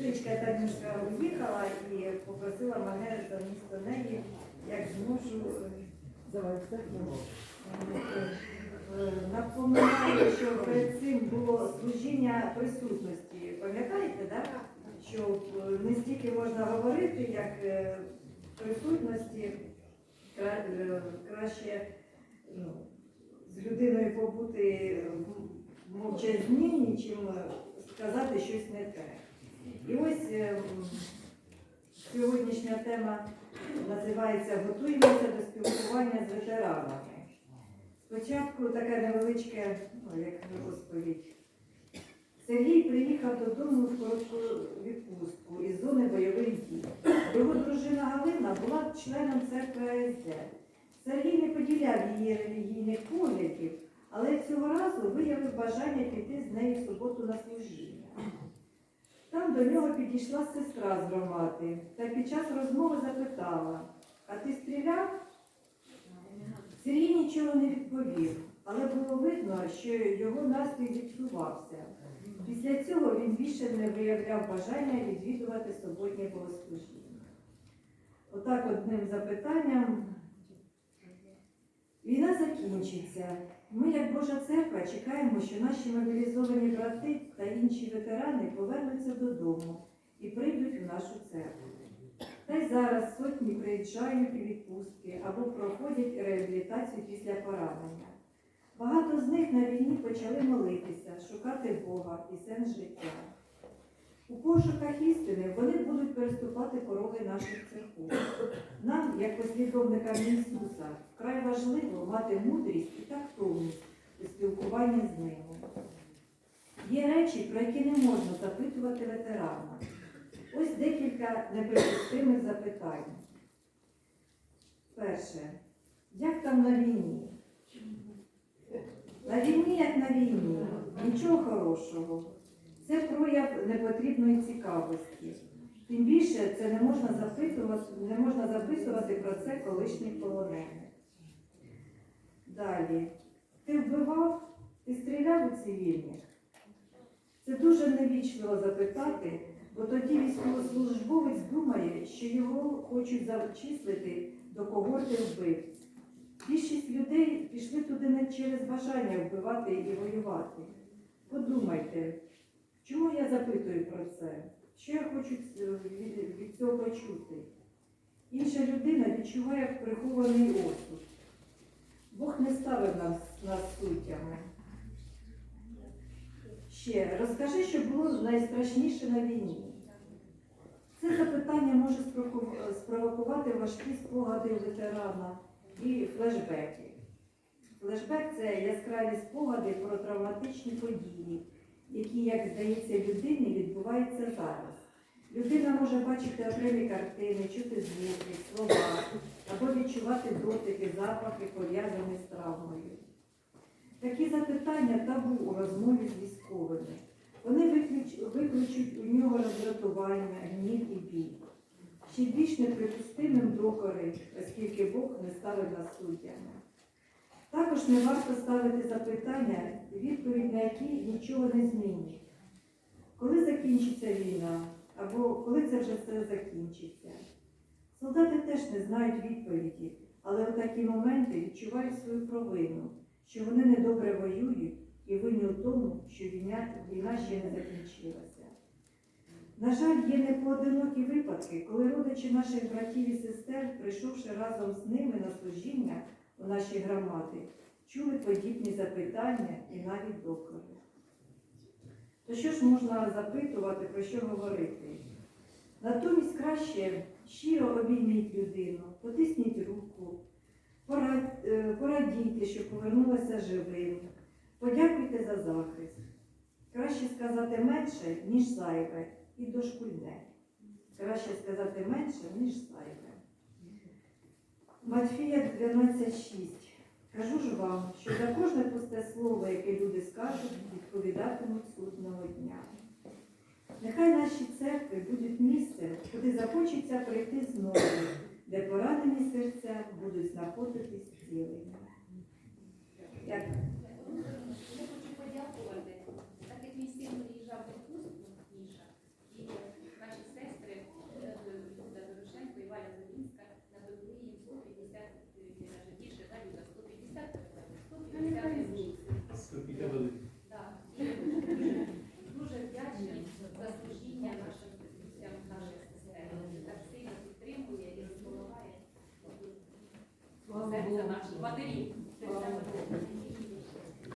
Сестричка Танюшка уїхала і попросила мене за місто неї, як зможу е. Е, Напоминаю, що перед цим було служіння присутності. Пам'ятаєте, да? що е, не стільки можна говорити, як присутності краще ну, з людиною побути мовчазні, чим сказати щось не те. І ось е, сьогоднішня тема називається Готуємося до спілкування з ветеранами. Спочатку таке невеличке, ну, як розповідь. Сергій приїхав додому в коротку відпустку із зони бойових дій. Його дружина Галина була членом церкви АСД. Сергій не поділяв її релігійних поглядів, але цього разу виявив бажання піти з нею в суботу на служіння. До нього підійшла сестра з громади та під час розмови запитала: А ти стріляв? Сергій нічого не відповів, але було видно, що його настрій зіпсувався. Після цього він більше не виявляв бажання відвідувати суботнє богослужіння. Отак одним запитанням війна закінчиться. Ми, як Божа церква, чекаємо, що наші мобілізовані брати та інші ветерани повернуться додому і прийдуть в нашу церкву. Та й зараз сотні приїжджають у відпустки або проходять реабілітацію після поранення. Багато з них на війні почали молитися, шукати Бога і сенс життя. У пошуках істини вони будуть переступати пороги наших церков. Нам, як послідовникам Ісуса, вкрай важливо мати мудрість і тактовність у спілкуванні з ними. Є речі, про які не можна запитувати ветерана. Ось декілька неприпустимих запитань. Перше. Як там на війні? На війні, як на війні, нічого хорошого. Це прояв непотрібної цікавості. Тим більше це не можна запитувати, не можна записувати про це колишніх полонених. Далі. Ти вбивав, ти стріляв у цивільних? Це дуже невічливо запитати, бо тоді військовослужбовець думає, що його хочуть зачислити до когорти вбивць. Більшість людей пішли туди не через бажання вбивати і воювати. Подумайте, чому я запитую про це? Що я хочу від, від цього почути? Інша людина відчуває прихований осуд. Бог не ставив нас, нас суддями. Ще розкажи, що було найстрашніше на війні. Це запитання може спровокувати важкі спогади ветерана і флешбеки. Флешбек це яскраві спогади про травматичні події, які, як здається, людині відбуваються зараз. Людина може бачити окремі картини, чути звуки, слова або відчувати дотики, запахи, пов'язані з травмою. Такі запитання табу у розмові з військовими. Вони виклич- викличуть у нього роздратування, гнів і біль. Ще більш неприпустимим докори, оскільки Бог не ставив нас суддями. Також не варто ставити запитання, відповідь на які нічого не змінить. Коли закінчиться війна, або коли це вже все закінчиться? Солдати теж не знають відповіді, але у такі моменти відчувають свою провину, що вони недобре воюють і винні у тому, що війна, війна ще не закінчилася. На жаль, є непоодинокі випадки, коли родичі наших братів і сестер, прийшовши разом з ними на служіння у наші громади, чули подібні запитання і навіть докори. То що ж можна запитувати, про що говорити? Натомість краще щиро обійміть людину, потисніть руку, е, порадійте, що повернулася живим, подякуйте за захист. Краще сказати менше, ніж зайве, і дошкульне. Краще сказати менше, ніж зайве. Матфія 12.6. Кажу ж вам, що за кожне пусте слово, яке люди скажуть, відповідатимуть судного дня. Нехай наші церкви будуть місце, куди захочеться прийти знову, де поранені серця будуть знаходитись зцілення. bateria.